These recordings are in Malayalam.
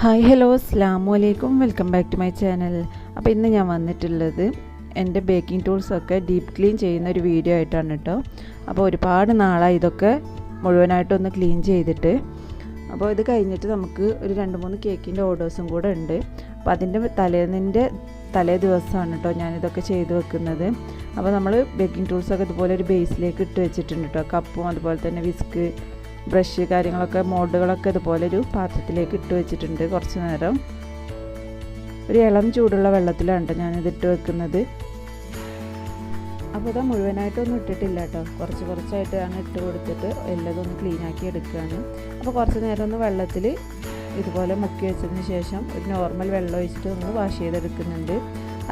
ഹായ് ഹലോ അസ്ലാമു അലൈക്കും welcome back to my channel അപ്പോൾ ഇന്ന് ഞാൻ വന്നിട്ടുള്ളത് എന്റെ ബേക്കിംഗ് ടൂൾസൊക്കെ ഡീപ്പ് ക്ലീൻ ചെയ്യുന്ന ഒരു വീഡിയോ ആയിട്ടാണ് കേട്ടോ അപ്പോൾ ഒരുപാട് നാളായി ഇതൊക്കെ മുഴുവനായിട്ടൊന്ന് ക്ലീൻ ചെയ്തിട്ട്. അപ്പോൾ ഇത് കഴിഞ്ഞിട്ട് നമുക്ക് ഒരു രണ്ട് മൂന്ന് കേക്കിന്റെ ഓർഡേഴ്സും കൂടെ ഉണ്ട്. അപ്പോൾ അതിന്റെ തലേന്നിന്റെ തലേ ദിവസമാണ് കേട്ടോ ഞാനിതൊക്കെ ചെയ്ത് വെക്കുന്നത്. അപ്പോൾ നമ്മൾ ബേക്കിംഗ് ടൂൾസൊക്കെ ഇതുപോലെ ഒരു ബേസിലേക്ക് ഇട്ട് വെച്ചിട്ടുണ്ട് കേട്ടോ കപ്പും അതുപോലെ തന്നെ വിസ്ക് ബ്രഷ് കാര്യങ്ങളൊക്കെ മോഡുകളൊക്കെ ഇതുപോലെ ഒരു പാത്രത്തിലേക്ക് ഇട്ട് വെച്ചിട്ടുണ്ട് കുറച്ച് നേരം. ഒരു ഇളം ചൂടുള്ള വെള്ളത്തിലാണ് ഞാനിത് ഇട്ട് വെക്കുന്നത്. അപ്പോൾ ഇത് മുഴുവനായിട്ടൊന്നും ഇട്ടിട്ടില്ല കേട്ടോ കുറച്ച് ആണ് ഇട്ട് കൊടുത്തിട്ട് എല്ലാതൊന്ന് ആക്കി എടുക്കുകയാണ് അപ്പോൾ കുറച്ച് നേരം ഒന്ന് വെള്ളത്തിൽ ഇതുപോലെ മുക്കി വെച്ചതിന് ശേഷം ഒരു നോർമൽ വെള്ളം ഒഴിച്ചിട്ട് ഒന്ന് വാഷ് ചെയ്തെടുക്കുന്നുണ്ട്.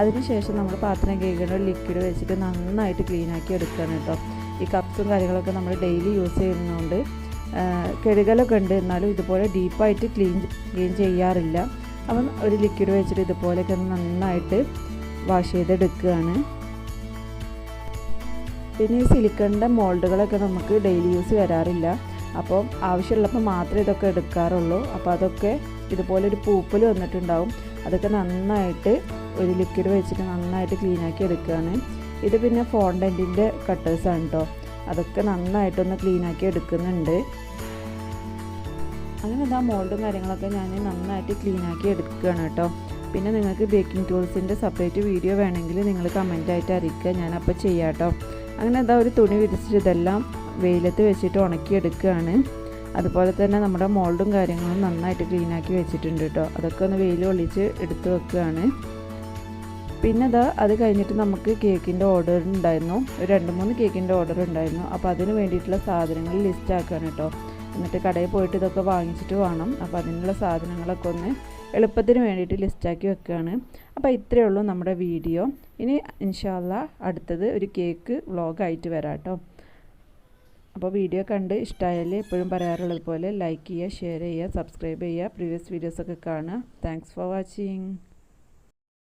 അതിനുശേഷം നമ്മൾ പാത്രം കേൾക്കുന്ന ലിക്വിഡ് വെച്ചിട്ട് നന്നായിട്ട് ക്ലീൻ ആക്കി എടുക്കുകയാണ് കേട്ടോ ഈ കപ്സും കാര്യങ്ങളൊക്കെ നമ്മൾ ഡെയിലി യൂസ് ചെയ്യുന്നതുകൊണ്ട് കെടുകലൊക്കെ ഉണ്ട്. എന്നാലും ഇതുപോലെ ഡീപ്പായിട്ട് ക്ലീൻ ക്ലീൻ ചെയ്യാറില്ല. അപ്പം ഒരു ലിക്വിഡ് വെച്ചിട്ട് ഇതുപോലെയൊക്കെ നന്നായിട്ട് വാഷ് ചെയ്തെടുക്കുകയാണ്. പിന്നെ ഈ സിലിക്കണിന്റെ മോൾഡുകളൊക്കെ നമുക്ക് ഡെയിലി യൂസ് വരാറില്ല. അപ്പോൾ ആവശ്യമുള്ളപ്പോൾ മാത്രമേ ഇതൊക്കെ എടുക്കാറുള്ളൂ. അപ്പോൾ അതൊക്കെ ഇതുപോലെ ഒരു പൂപ്പൽ വന്നിട്ടുണ്ടാവും. അതൊക്കെ നന്നായിട്ട് ഒരു ലിക്വിഡ് വെച്ചിട്ട് നന്നായിട്ട് ക്ലീനാക്കി എടുക്കുകയാണ്. ഇത് പിന്നെ ഫോണ്ടന്റിന്റെ കട്ടേഴ്സാണ് കേട്ടോ അതൊക്കെ നന്നായിട്ടൊന്ന് ക്ലീനാക്കി എടുക്കുന്നുണ്ട്. അങ്ങനെ ഇതാ മോൾഡും കാര്യങ്ങളൊക്കെ ഞാൻ നന്നായിട്ട് ക്ലീനാക്കി എടുക്കുകയാണ് കേട്ടോ. പിന്നെ നിങ്ങൾക്ക് ബേക്കിംഗ് ടൂൾസിന്റെ സെപ്പറേറ്റ് വീഡിയോ വേണമെങ്കിൽ നിങ്ങൾ കമന്റായിട്ട് അറിയിക്കുക. ഞാനപ്പോൾ ചെയ്യാം കേട്ടോ. അങ്ങനെ ഇതാ ഒരു തുണി വിരിച്ചിട്ട് ഇതെല്ലാം വെയിലത്ത് വെച്ചിട്ട് ഉണക്കി എടുക്കുകയാണ് അതുപോലെ തന്നെ നമ്മുടെ മോൾഡും കാര്യങ്ങളും നന്നായിട്ട് ക്ലീനാക്കി വെച്ചിട്ടുണ്ട് കേട്ടോ. അതൊക്കെ ഒന്ന് വെയിൽ ഒളിച്ച് എടുത്ത് വെക്കുകയാണ്. പിന്നെ ഇതാ അത് കഴിഞ്ഞിട്ട് നമുക്ക് കേക്കിന്റെ ഓർഡർ ഉണ്ടായിരുന്നു. രണ്ട് മൂന്ന് കേക്കിന്റെ ഓർഡർ ഉണ്ടായിരുന്നു. അപ്പോൾ അതിന് വേണ്ടിയിട്ടുള്ള സാധനങ്ങൾ ലിസ്റ്റ് ആക്കുകയാണ് കേട്ടോ. എന്നിട്ട് കടയിൽ പോയിട്ട് ഇതൊക്കെ വാങ്ങിച്ചിട്ട് വേണം. അപ്പോൾ അതിനുള്ള സാധനങ്ങളൊക്കെ ഒന്ന് എളുപ്പത്തിന് വേണ്ടിയിട്ട് ലിസ്റ്റാക്കി വെക്കുകയാണ് അപ്പോൾ ഇത്രയേ ഉള്ളൂ നമ്മുടെ വീഡിയോ. ഇനി ഇൻഷാല്ല അടുത്തത് ഒരു കേക്ക് വ്ളോഗായിട്ട് വരാം കേട്ടോ അപ്പോൾ വീഡിയോ കണ്ട് ഇഷ്ടമായാൽ എപ്പോഴും പറയാറുള്ളത് പോലെ ലൈക്ക് ചെയ്യുക ഷെയർ ചെയ്യുക സബ്സ്ക്രൈബ് ചെയ്യുക. പ്രീവിയസ് വീഡിയോസൊക്കെ കാണുക. Thanks for watching